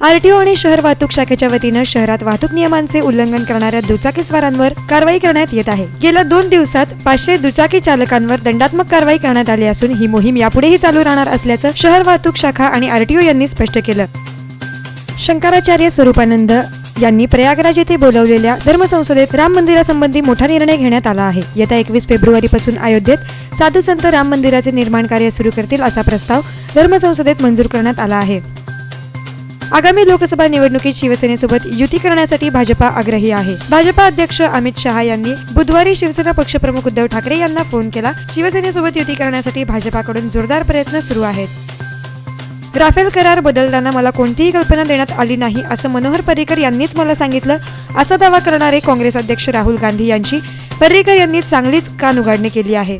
RTO आणि शहर वाहतूक शाखेच्या वतीनं शहरात वाहतूक नियमांचे उल्लंघन करणाऱ्या दुचाकीस्वारांवर कारवाई करण्यात येत आहे. गेल्या दोन दिवसात पाचशे दुचाकी चालकांवर दंडात्मक कारवाई करण्यात आली असून ही मोहीम यापुढेही चालू राहणार असल्याचं शहर वाहतूक शाखा आणि आरटीओ यांनी स्पष्ट केलं. शंकराचार्य स्वरूपानंद यांनी प्रयागराज येथे बोलवलेल्या धर्मसंसदेत राम मंदिरासंबंधी मोठा निर्णय घेण्यात आला आहे. येत्या एकवीस फेब्रुवारीपासून अयोध्येत साधू संत राम मंदिराचे निर्माण कार्य सुरू करतील असा प्रस्ताव धर्मसंसदेत मंजूर करण्यात आला आहे. आगामी लोकसभा निवडणुकीत शिवसेनेसोबत युती करण्यासाठी भाजपा आग्रही आहे. भाजपा अध्यक्ष अमित शहा यांनी बुधवारी शिवसेना पक्षप्रमुख उद्धव ठाकरे यांना फोन केला. शिवसेनेसोबत युती करण्यासाठी भाजपाकडून जोरदार प्रयत्न सुरू आहेत. राफेल करार बदलताना मला कोणतीही कल्पना देण्यात आली नाही असं मनोहर पर्रिकर यांनीच मला सांगितलं. असा दावा करणारे काँग्रेस अध्यक्ष राहुल गांधी यांची पर्रिकर यांनी चांगलीच कानउघाडणी केली आहे.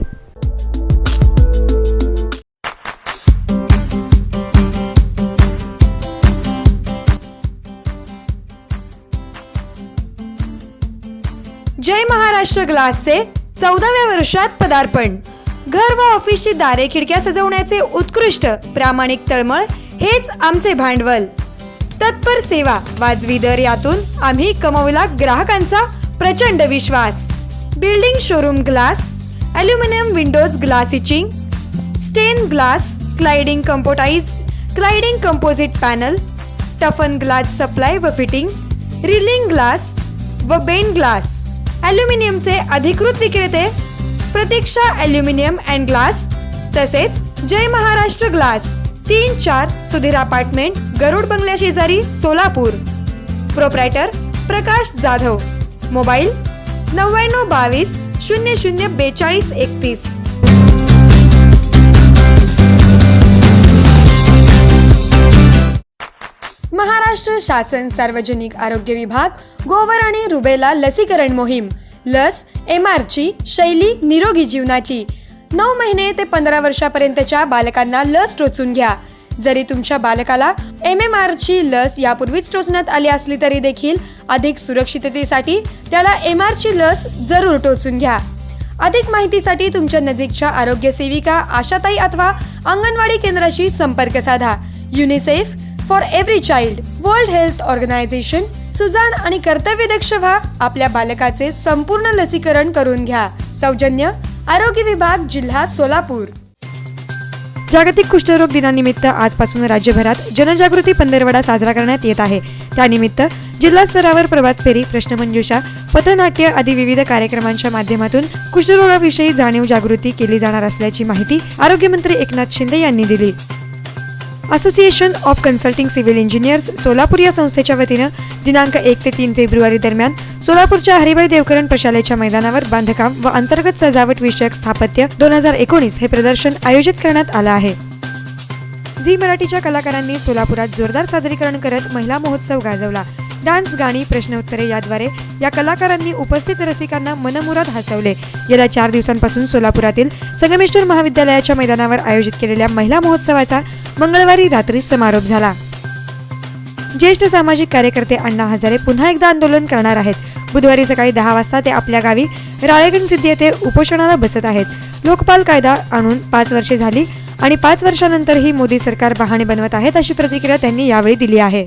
जय महाराष्ट्र ग्लासचे चौदाव्या वर्षात पदार्पण. घर व ऑफिसची दारे खिडक्या सजवण्याचे उत्कृष्ट प्रामाणिक तळमळ हेच आमचे भांडवल. तत्पर सेवा वाजवी दर यातून आम्ही कमवला ग्राहकांचा प्रचंड विश्वास. Building showroom glass aluminium windows glass etching stain glass cladding composite cladding composite panel toughen glass supply व फिटिंग रिलिंग ग्लास व बेन ग्लास. ॲल्युमिनियमचे अधिकृत विक्रेते प्रतीक्षा ॲल्युमिनियम अँड ग्लास तसेच जय महाराष्ट्र ग्लास तीन चार सुधीर अपार्टमेंट गरुड बंगल्या शेजारी सोलापूर. प्रोप्रायटर प्रकाश जाधव. मोबाईल नव्याण्णव बावीस शून्य शून्य बेचाळीस एकतीस. महाराष्ट्र शासन सार्वजनिक आरोग्य विभाग गोवर आणि रुबेला लसीकरण मोहीम लस एम ची शैली निरोगी जीवनाची. नऊ महिने ते पंधरा वर्षापर्यंतच्या बालकांना लस टोचून घ्या. जरी तुमच्या बालकाला एम एम ची लस यापूर्वीच टोचण्यात आली असली तरी देखील अधिक सुरक्षिततेसाठी त्याला एम ची लस जरूर टोचून घ्या. अधिक माहितीसाठी तुमच्या नजीकच्या आरोग्य सेविका आशाताई अथवा अंगणवाडी केंद्राशी संपर्क साधा. UNICEF for every child. World health organisation सुजाण आणि कर्तव्यदक्ष व्हा. आपल्या बालकाचे संपूर्ण लसीकरण करून घ्या. सौजन्य आरोग्य विभाग जिल्हा सोलापूर. जागतिक कुष्ठरोग दिनानिमित्त आजपासून राज्यभरात जनजागृती पंधरवडा साजरा करण्यात येत आहे. त्यानिमित्त जिल्हा स्तरावर प्रभात फेरी प्रश्नमंजुषा पथनाट्य आदी विविध कार्यक्रमांच्या माध्यमातून कुष्ठरोगाविषयी जाणीव जागृती केली जाणार असल्याची माहिती आरोग्यमंत्री एकनाथ शिंदे यांनी दिली. Association of consulting civil engineers Solapur या संस्थेच्या वतीनं दिनांक एक ते तीन फेब्रुवारी दरम्यान सोलापूरच्या हरिभाई देवकरण प्रशालेच्या मैदानावर बांधकाम व अंतर्गत सजावट विषयक स्थापत्य दोन हजार एकोणीस हे प्रदर्शन आयोजित करण्यात आलं आहे. झी मराठीच्या कलाकारांनी सोलापुरात जोरदार सादरीकरण करत महिला महोत्सव गाजवला. डान्स गाणी प्रश्नोत्तरे याद्वारे या कलाकारांनी उपस्थित रसिकांना मनमुराद हसवले. गेल्या चार दिवसांपासून सोलापुरातील संगमेश्वर महाविद्यालयाच्या मैदानावर आयोजित केलेल्या महिला महोत्सवाचा मंगळवारी रात्री समारोप झाला. ज्येष्ठ सामाजिक कार्यकर्ते अण्णा हजारे पुन्हा एकदा आंदोलन करणार आहेत. बुधवारी सकाळी दहा वाजता ते आपल्या गावी राळेगण सिद्धी येथे उपोषणाला बसत आहेत. लोकपाल कायदा आणून पाच वर्षे झाली आणि पाच वर्षानंतरही मोदी सरकार बहाणे बनवत आहेत अशी प्रतिक्रिया त्यांनी यावेळी दिली आहे.